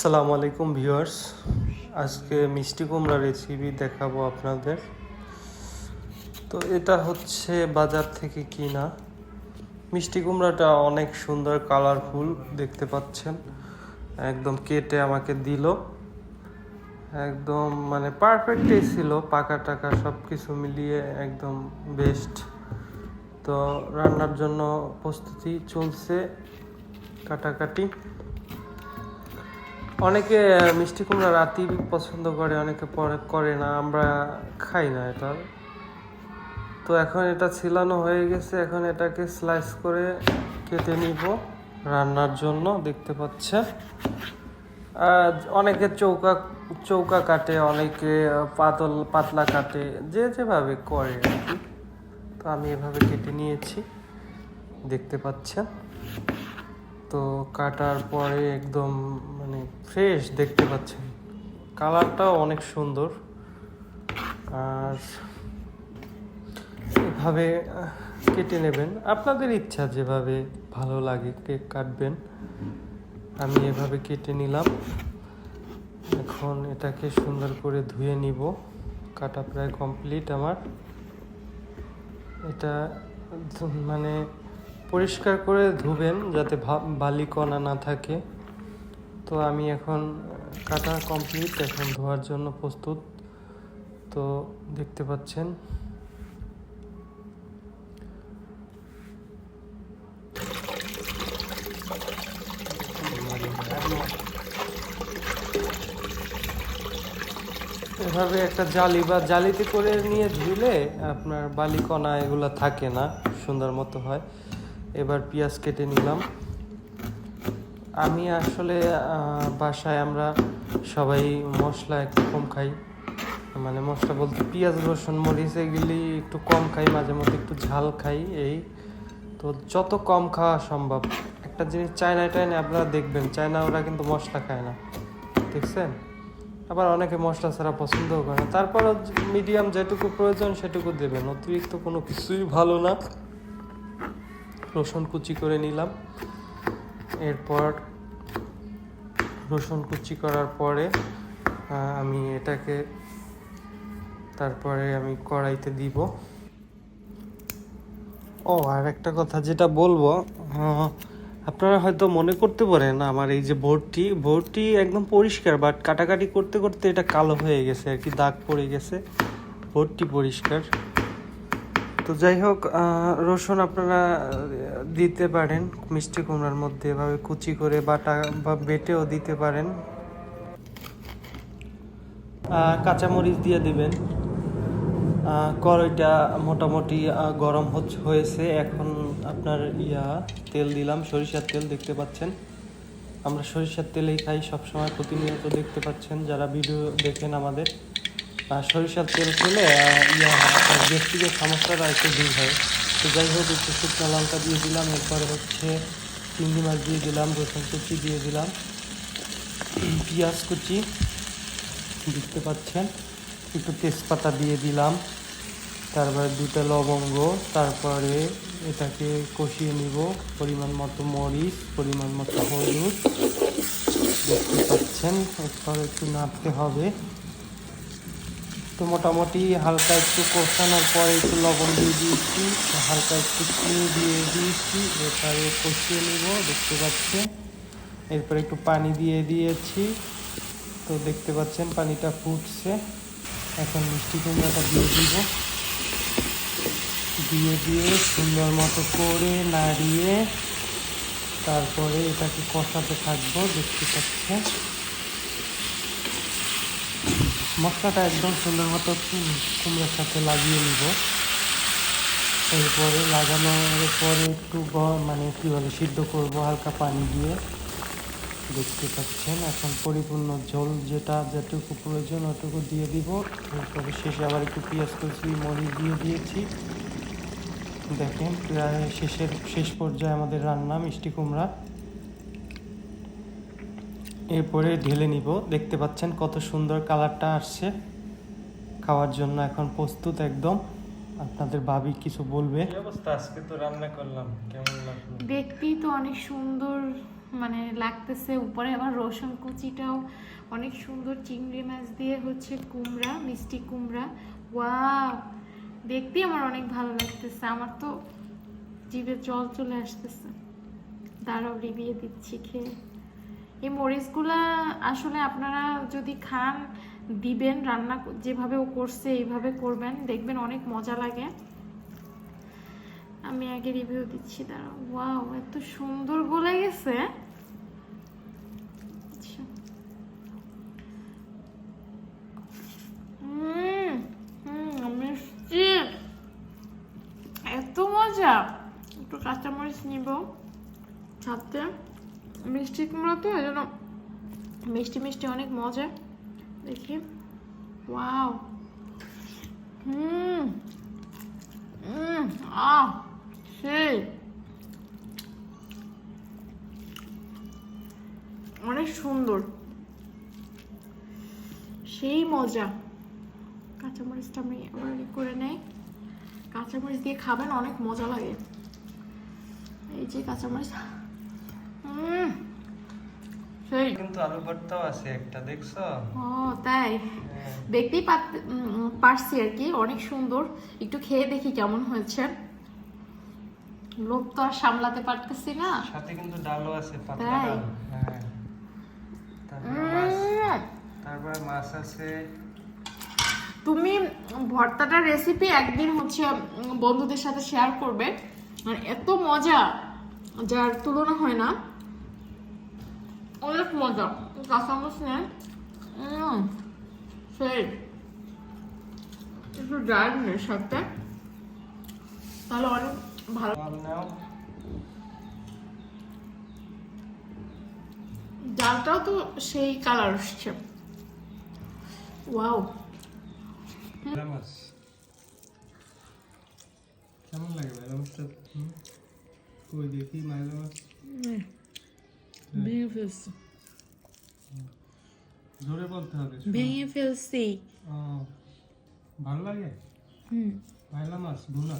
আসসালামু আলাইকুম ভিউয়ার্স। আজকে মিষ্টি কুমড়া রেসিপি দেখাবো আপনাদের। তো এটা হচ্ছে বাজার থেকে কিনা। মিষ্টি কুমড়াটা অনেক সুন্দর কালারফুল দেখতে পাচ্ছেন। একদম কেটে আমাকে দিল। একদম মানে পারফেক্টই ছিল, পাকা টাকা সব কিছু মিলিয়ে একদম বেস্ট তো রান্নার জন্য প্রস্তুতি চলছে কাটাকাটি। অনেকে মিষ্টি কুমড়া রাতি পছন্দ করে, অনেকে পরে করে না, আমরা খাই না এটা। তো এখন এটা ছিলানো হয়ে গেছে, এখন এটাকে স্লাইস করে কেটে নিব রান্নার জন্য, দেখতে পাচ্ছে অনেকে চৌকা চৌকা কাটে, অনেকে পাতল, পাতলা কাটে, যে যেভাবে করে আর কি। তো আমি এভাবে কেটে নিয়েছি, দেখতে পাচ্ছেন। তো কাটার পরে একদম মানে ফ্রেশ দেখতে পাচ্ছেন। কালারটাও অনেক সুন্দর। আর এভাবে কেটে নেবেন। আপনাদের ইচ্ছা যেভাবে ভালো লাগে কেক কাটবেন, আমি এভাবে কেটে নিলাম। এখন এটাকে সুন্দর করে ধুয়ে নিব। কাটা প্রায় কমপ্লিট আমার। এটা মানে পরিষ্কার করে ধুবেন যাতে ভা- বালি কণা না থাকে। তো আমি এখন কাটা কমপ্লিট এখন ধোয়ার জন্য প্রস্তুত। তো দেখতে পাচ্ছেন। এভাবে একটা জালি বা জালিতে করে নিয়ে ধুলে আপনার বালিকণা এগুলো থাকে না, সুন্দর মতো হয়। এবার পেঁয়াজ কেটে নিলাম। আমি আসলে বাসায় আমরা সবাই মশলা একটু কম খাই। মানে মশলা বলতে পেঁয়াজ, রসুন, মরিচ এগুলি একটু কম খাই, মাঝে মধ্যে একটু ঝাল খাই এই। তো যত কম খাওয়া সম্ভব। একটা জিনিস চায়না টাইনে আপনারা দেখবেন চায়না ওরা কিন্তু মশলা খায় না। দেখছেন? আবার অনেকে মশলা ছাড়া পছন্দও করে না। তারপরও মিডিয়াম যেটুকু প্রয়োজন সেটুকু দেবেন। অতিরিক্ত কোনো কিছুই ভালো না। রসুন কুচি করে নিলাম। এরপর রসুন কুচি করার পরে আমি এটাকে তারপরে আমি কড়াইতে দিব। ও, আর একটা কথা যেটা বলব আপনারা হয়তো মনে করতে পারেন আমার এই যে বোর্ডটি বোর্ডটি একদম পরিষ্কার বাট কাটাকাটি করতে করতে এটা কালো হয়ে গেছে, আর কি দাগ পড়ে গেছে। বোর্ডটি পরিষ্কার। তো যাই হোক রসুন আপনারা দিতে পারেন, মিষ্টি কুমড়ার মধ্যে এভাবে কুচি করে বাটা বা বেটেও দিতে পারেন। কাঁচামরিচ দিয়ে দিবেন। কড়াইটা মোটামুটি গরম হয়েছে। এখন আপনার ইয়া, তেল দিলাম, সরিষার তেল দেখতে পাচ্ছেন। আমরা সরিষার তেলেই খাই সবসময়, প্রতিনিয়ত দেখতে পাচ্ছেন, যারা ভিডিও দেখেন আমাদের। সরিষার তেল খেলে গ্যাস্ট্রিকের সমস্যাটা একটু দূর হয়। তো যাই হোক, একটু শুকনো লঙ্কা দিয়ে দিলাম, এরপরে হচ্ছে চিংড়ি মাছ দিয়ে দিলাম, রসুন কুচি দিয়ে দিলাম, পেঁয়াজ কুচি, দেখতে পাচ্ছেন, একটু তেজপাতা দিয়ে দিলাম, তারপরে দুটো লবঙ্গ, তারপরে এটাকে কষিয়ে নিব, পরিমাণ মতো মরিচ, পরিমাণ মতো হলুদ, দেখতে পাচ্ছেন, এরপর একটু নাড়তে হবে। তো মোটামুটি, হালকা একটু কষানোর পরে একটু লবণ দিয়ে দিয়েছি হালকা একটু চিনি দিয়ে দিয়েছি এরপরে কষিয়ে নিব, দেখতে পাচ্ছেন? এরপরে একটু পানি দিয়ে দিয়েছি। তো দেখতে পাচ্ছেন, পানিটা ফুটছে। এখন মিষ্টি কুমড়াটা দিয়ে দিব। দিয়ে দিয়ে সুন্দর মতো করে নাড়িয়ে তারপরে এটাকে কষাতে থাকব, দেখতে পাচ্ছেন? মশলাটা একদম সুন্দর মতো কুমড়োর সাথে লাগিয়ে নিব। এরপরে লাগানোর পরে একটু মানে কী বলে, সিদ্ধ করব হালকা পানি দিয়ে। দেখতে পাচ্ছেন, এখন পরিপূর্ণ ঝোল যেটা, যেটুকু প্রয়োজন ওটুকু দিয়ে দিব। এরপরে শেষে আবার একটু পেঁয়াজ কুচি, মরিচ দিয়ে দিয়েছি। দেখেন, প্রায় শেষের, শেষ পর্যায়ে আমাদের রান্না মিষ্টি কুমড়া। এরপরে ঢেলে নিব। দেখতে পাচ্ছেন কত সুন্দর কালারটা আসছে। খাওয়ার জন্য এখন প্রস্তুত একদম। আপনাদের ভাবি কিছু বলবে। অবস্থা? আজকে তো রান্না করলাম। কেমন লাগল? দেখতেই তো অনেক সুন্দর মানে লাগতেছে উপরে। আবার রসুন কুচিটাও অনেক সুন্দর। চিংড়ি মাছ দিয়ে হচ্ছে কুমড়া মিষ্টি কুমড়া। ওয়াও! দেখতেই আমার অনেক ভালো লাগতেছে। আমার তো জিভে জল চলে আসতেছে। দাঁড়াও রিবিয়ে দিচ্ছি খেয়ে। এই মরিচগুলা আসলে আপনারা যদি খান, দিবেন, রান্না যেভাবে ও করছে, এইভাবে করবেন। দেখবেন অনেক মজা লাগে। আমি আগে রিভিউ দিচ্ছি, দাঁড়াও। ওয়াও এত সুন্দর গলে গেছে। আচ্ছা। এত মজা। একটু কাঁচামরিচ নিব। সাথে মিষ্টি কুমড়া তো, এই জন্য মিষ্টি মিষ্টি অনেক মজা। দেখি। ওয়াও। হুম। আহ, সেই। অনেক সুন্দর। সেই মজা। কাঁচামরিচটা আমি আবার করে নেই। কাঁচামরিচ দিয়ে খাবেন, অনেক মজা লাগে। এই যে কাঁচামরিচ। সেই। কিন্তু আলু ভর্তাও আছে একটা দেখছ? ও তাই? হ্যাঁ। দেখতেই পারছি আর কি অনেক সুন্দর। একটু খেয়ে দেখি কেমন হয়েছে। লোভ তো আর সামলাতে পারতেছি না। সাথে কিন্তু ডালও আছে পাতলা ডাল হ্যাঁ। তারপরে মাছ। উম, তারপরে আছে। তুমি ভর্তাটার রেসিপি একদিন হচ্ছে বন্ধুদের সাথে শেয়ার করবে। আর এত মজা যার তুলনা হয় না। অনেক মজা কাঁচামচ নেন উম, সেই একটু ডাল নেই সাথে তাহলে অনেক ভালো ডাল ডালটাও তো সেই কালার আসছে ওয়াও কেমন লাগে ভেড়া মাছটা কই দেখি মাইলা মাছ ভেঙে ফেলছি। জোরে বলতে হবে ভেঙে ফেলছি। ভালো লাগে? হুম। মাইলা মাছ ভুনা?